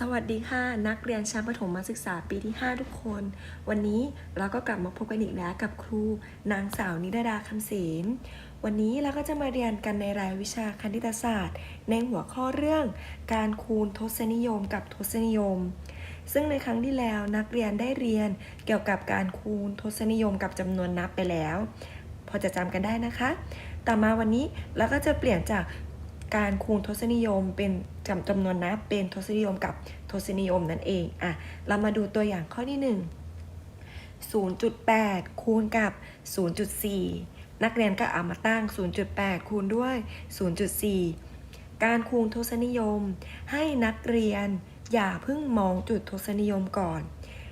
สวัสดีค่ะ นักเรียนชั้นประถมศึกษาปีที่ 5 ทุกคน วันนี้เราก็กลับมาพบกันอีกแล้วกับครู นางสาวนิดาดาคำเสนวันนี้เราก็จะมาเรียนกันในรายวิชาคณิตศาสตร์ ในหัวข้อเรื่องการคูณทศนิยมกับทศนิยม ซึ่งในครั้งที่แล้วนักเรียนได้เรียนเกี่ยวกับการคูณทศนิยมกับจำนวนนับไปแล้ว พอจะจำกันได้นะคะ ต่อมาวันนี้เราก็จะเปลี่ยนจาก การคูณทศนิยมเป็นจำจำนวนนับเป็นทศนิยมกับทศนิยมนั่นเองอะเรามาดูตัวอย่างข้อที่ 1 0.8 คูณกับ 0.4 นักเรียนก็เอามาตั้ง 0.8 คูณด้วย 0.4 การคูณทศนิยม ให้นักเรียนอย่าเพิ่งมองจุดทศนิยมก่อน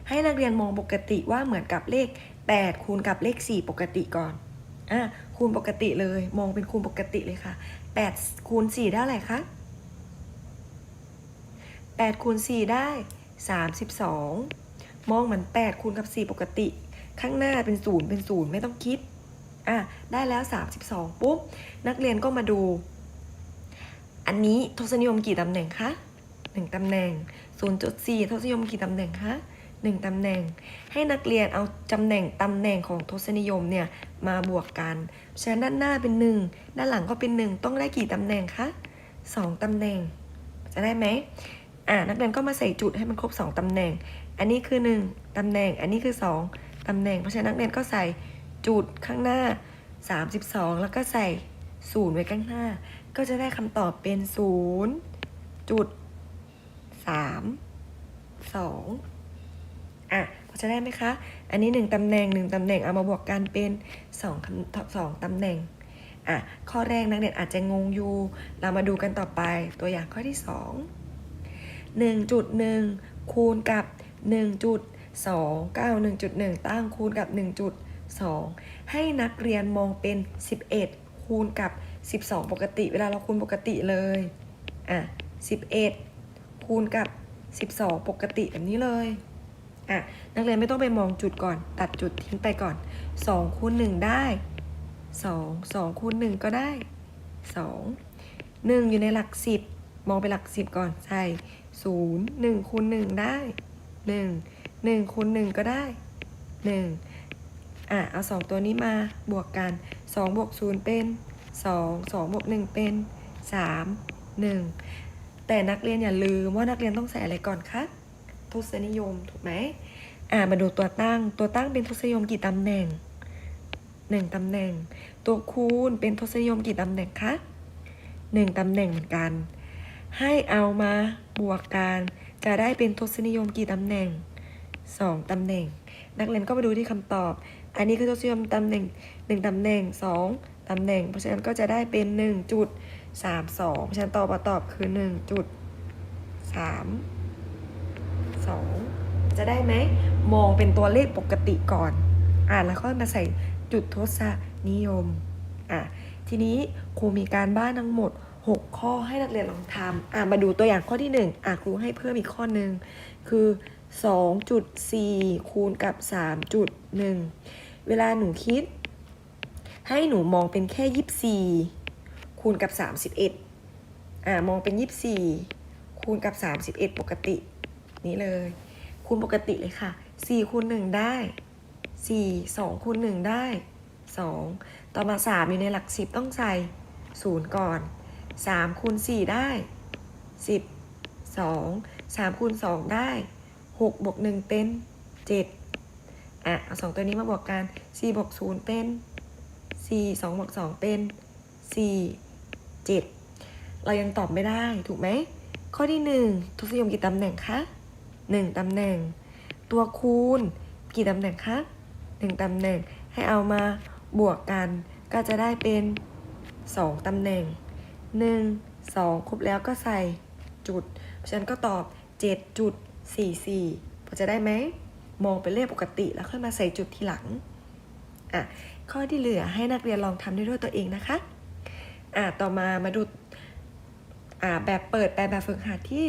ให้นักเรียนมองปกติว่าเหมือนกับเลข 8 คูณกับเลข 4 ปกติก่อนอะคูณปกติเลย มองเป็นคูณปกติเลยค่ะ 8คูณ4ได้อะไรคะ8คูณ4ได้ 32 มองเหมือน8คูณกับ 4 ปกติ ข้างหน้าเป็น0เป็น0ไม่ต้องคิดอะได้แล้ว 32 ปุ๊บ นักเรียนก็มาดู อันนี้ทศนิยมกี่ตำแหน่งคะ 1ตำแหน่ง 0.4 ทศนิยมกี่ตำแหน่งคะ 1ตำแหน่ง ให้นักเรียนเอาตำแหน่งตำแหน่งของทศนิยมเนี่ยมาบวกกันฉะนั้นด้านหน้าเป็น 1 ด้านหลังก็เป็น 1 ต้องได้กี่ตำแหน่งคะ2ตำแหน่ง จะได้ไหมอ่านักเรียนก็มาใส่จุดให้มันครบ 2ตำแหน่ง อันนี้คือ 1ตำแหน่ง อันนี้คือ 2ตำแหน่ง เพราะฉะนั้นนักเรียนก็ใส่จุดข้างหน้า 32 แล้วก็ใส่ศูนย์ไว้ข้างหน้า ก็จะได้คำตอบเป็น0จุด3 2 อะพอจะได้ไหมคะ อันนี้ 1ตำแหน่ง 1ตำแหน่งเอามาบวกกันเป็น2คำสองตำแหน่งอะข้อแรกนักเรียนอาจจะงงอยู่ เรามาดูกันต่อไปตัวอย่างข้อที่ 2 1.1 คูณกับ 1.2 9 1.1 ตั้งคูณกับ 1.2 ให้นักเรียนมองเป็น 11 คูณกับ 12 ปกติ เวลาเราคูณปกติเลยอะ11 คูณกับ 12 ปกติแบบนี้เลย อะนักเรียนไม่ต้องไปมองจุดก่อน ตัดจุดทิ้งไปก่อน2คูณ1ได้2 2คูณ1ก็ได้ 2 1 อยู่ในหลัก 10 มองไปหลัก 10 ก่อนใส่0 1คูณ1ได้ 1 1คูณ1ก็ได้ 1 อะ เอา 2 ตัวนี้มาบวกกัน 2 บวก 0 เป็น 2 2 บวก 1 เป็น 3 1 แต่นักเรียนอย่าลืมว่านักเรียนต้องใส่อะไรก่อนคะ ทศนิยมถูกไหมอ่ามาดูตัวตั้ง ตัวตั้งเป็นทศนิยมกี่ตำแหน่ง1ตำแหน่ง ตัวคูณเป็นทศนิยมกี่ตำแหน่งคะ1ตำแหน่งเหมือนกัน ให้เอามาบวกกันจะได้เป็นทศนิยมกี่ตำแหน่ง2ตำแหน่ง นักเรียนก็มาดูที่คำตอบ อันนี้คือทศนิยมตำแหน่ง1ตำแหน่ง2ตำแหน่ง เพราะฉะนั้นก็จะได้เป็น1จุด3 2เพราะฉะนั้นตอบมาตอบคือ1จุด3 2 จะได้ไหม มองเป็นตัวเลขปกติก่อน อ่านแล้วก็มาใส่จุดทศนิยม อะ ทีนี้ครูมีการบ้านทั้งหมด 6 ข้อให้นักเรียนลองทำอะ มาดูตัวอย่างข้อที่ 1 อะครูให้เพิ่มอีกข้อหนึ่งคือ 2.4 คูณกับ 3.1 เวลาหนูคิด ให้หนูมองเป็นแค่ 24 คูณกับ 31 อะมองเป็น 24 คูณกับ 31 ปกติ นี้เลย คูณปกติเลยค่ะ4คูณ1ได้ 4 2คูณ1ได้ 2 ต่อมา 3 อยู่ในหลัก 10 ต้องใส่ 0 ก่อน 3คูณ4ได้ 10 2 3คูณ2ได้ 6บวก1เป็น 7 อะ เอา2ตัวนี้มาบวกกัน 4บวก0เป็น 4 2บวก2เป็น 4 7 เรายังตอบไม่ได้ถูกไหม ข้อที่ 1ทศนิยมกี่ตำแหน่งคะ 1ตำแหน่ง ตัวคูณกี่ตำแหน่งคะ1ตำแหน่งให้เอามาบวกกันก็จะได้เป็น 2ตำแหน่ง 1 2 ครบแล้วก็ใส่จุด เพราะฉะนั้นก็ตอบ 7.44พอจะได้ไหม มองเป็นเลขปกติแล้วค่อยมาใส่จุดทีหลัง อะ ข้อที่เหลือให้นักเรียนลองทำได้ด้วยตัวเองนะคะ อะ ต่อมามาดู อ่าแบบเปิดแปลแบบฝึกหัดที่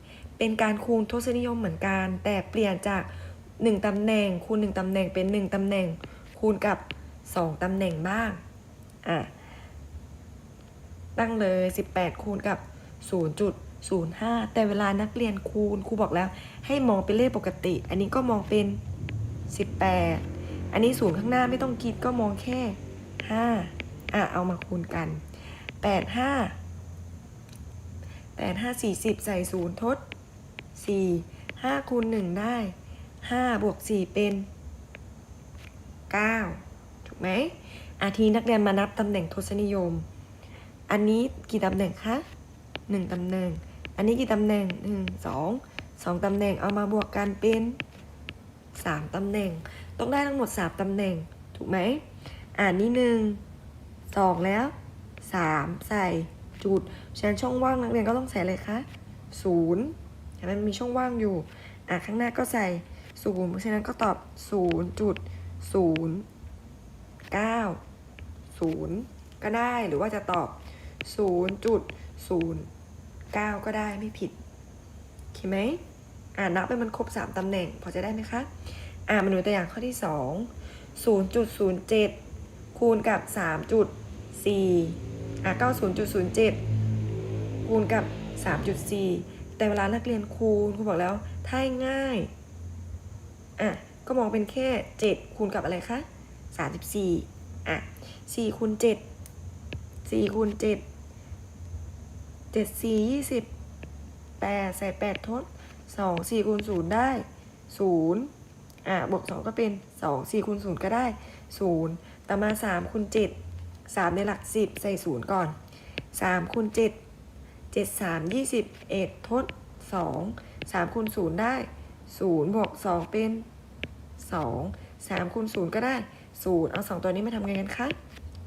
2.14 เป็นการคูณทศนิยมเหมือนกัน แต่เปลี่ยนจาก 1ตำแหน่ง คูณ 1ตำแหน่งเป็น 1ตำแหน่ง คูณกับ 2ตำแหน่งบ้างอะตั้งเลย 18 คูณกับ05 แต่เวลานักเรียนคูณครูบอกแล้ว ให้มองเป็นเลขปกติ อันนี้ก็มองเป็น 18 อันนี้ศูนย์ข้างหน้าไม่ต้องคิดก็มองแค่ 5 อะ เอามาคูณกัน 8 5 8 5 40 ใส่ศูนย์ทด 4 5คูณ1ได้ 5 บวก 4 เป็น 9 ถูกไหมอาทีนักเรียนมานับตำแหน่งทศนิยม อันนี้กี่ตำแหน่งคะหนึ่งตำแหน่ง อันนี้กี่ตำแหน่งหนึ่งสองสองตำแหน่งเอามาบวกกันเป็นสามตำแหน่ง ต้องได้ทั้งหมดสามตำแหน่ง ถูกไหมอ่านนี้หนึ่งสองแล้วสามใส่จุดฉะนั้นช่องว่างนักเรียนก็ต้องใส่เลยคะศูนย์ ห็นไหมมันมีช่องว่างอยู่ อะข้างหน้าก็ใส่ศูนย์เพราะฉะนั้นก็ตอบศูนย์จุดศูนย์เก้าศูนย์ก็ได้หรือว่าจะตอบศูนย์จุดศูนย์เก้าก็ได้ไม่ผิดโอเคไหมอ่านับไปมันครบสามตำแหน่ง พอจะได้ไหมคะ อ่ามาดูตัวอย่างข้อที่สองศูนย์จุดศูนย์เจ็ดคูณกับสามจุดสี่อะเก้าศูนย์จุดศูนย์เจ็ดคูณกับสามจุดสี่ แต่เวลานักเรียนคูณครูบอกแล้ว ถ้าง่ายอะก็มองเป็นแค่ 7 คูณกับอะไรคะ 34อะ4คูณ7 4คูณ7 7 4 20 8 ใส่ 8 ทด 2 4คูณ0ได้ 0 อะ บวก 2 ก็เป็น 2 4คูณ0ก็ได้ 0 ต่อมา 3คูณ7 3 ในหลัก 10 ใส่ 0 ก่อน 3คูณ7 7 3 21 ทด 2 3คูณ0ได้0บวก2เป็น 2 3คูณ0ก็ได้ 0 เอา 2 ตัวนี้มาทำไงกันคะ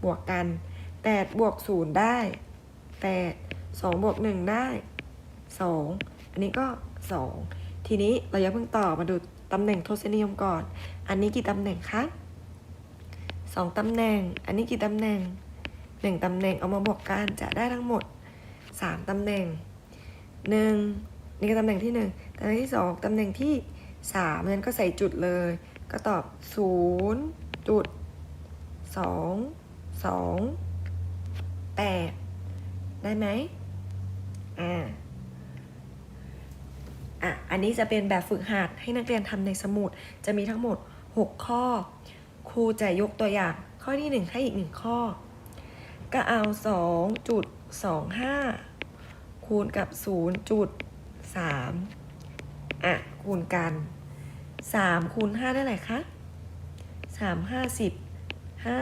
บวกกัน 8 บวก 0 ได้ 8 2 บวก 1 ได้ 2 อันนี้ก็ 2 ทีนี้เราอย่าเพิ่งต่อมาดูตำแหน่งทศนิยมก่อน อันนี้กี่ตำแหน่งคะ2ตำแหน่ง อันนี้กี่ตำแหน่ง 1ตำแหน่งเอามาบวกกันจะได้ทั้งหมด 3ตำแหน่ง1นี่ก็ตำแหน่งที่1ตำแหน่งที่2ตำแหน่งที่สามนั้นก็ใส่จุดเลย ก็ตอบศูนย์จุดสองสองแปดได้ไหมอ่าอะ อันนี้จะเป็นแบบฝึกหัดให้นักเรียนทำในสมุด จะมีทั้งหมด 6 ข้อ ครูจะยกตัวอย่าง ข้อที่ 1 ให้อีก 1 ข้อ ก็เอา 2 จุด 25 คูณกับ0จุด3อะ คูณกันสามคูณห้าได้ไหรคะสามห้าสิบห้า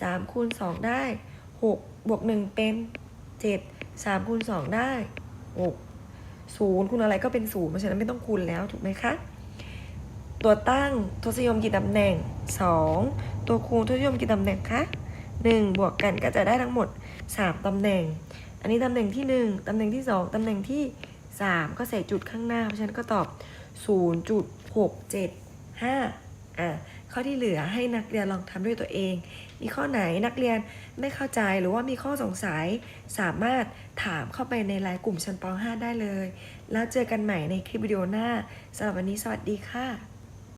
สามคูณสองได้หกบวกหนึ่งเป็นเจ็ดสามคูณสองได้หกศูนย์คูณอะไรก็เป็นศูนย์เพราะฉะนั้นไม่ต้องคูณแล้ว ถูกไหมคะ ตัวตั้งทศนิยมกี่ตำแหน่งสองตัวคูณทศนิยมกี่ตำแหน่งคะ หนึ่งบวกกันก็จะได้ทั้งหมดสามตำแหน่ง อันนี้ตำแหน่งที่หนึ่งตำแหน่งที่สองตำแหน่งที่สามก็ใส่จุดข้างหน้า เพราะฉะนั้นก็ตอบ 0.675 อะข้อที่เหลือให้นักเรียนลองทำด้วยตัวเอง มีข้อไหนนักเรียนไม่เข้าใจหรือว่ามีข้อสงสัย สามารถถามเข้าไปในไลน์กลุ่มชั้นป .5 ได้เลย แล้วเจอกันใหม่ในคลิปวิดีโอหน้าสำหรับวันนี้สวัสดีค่ะ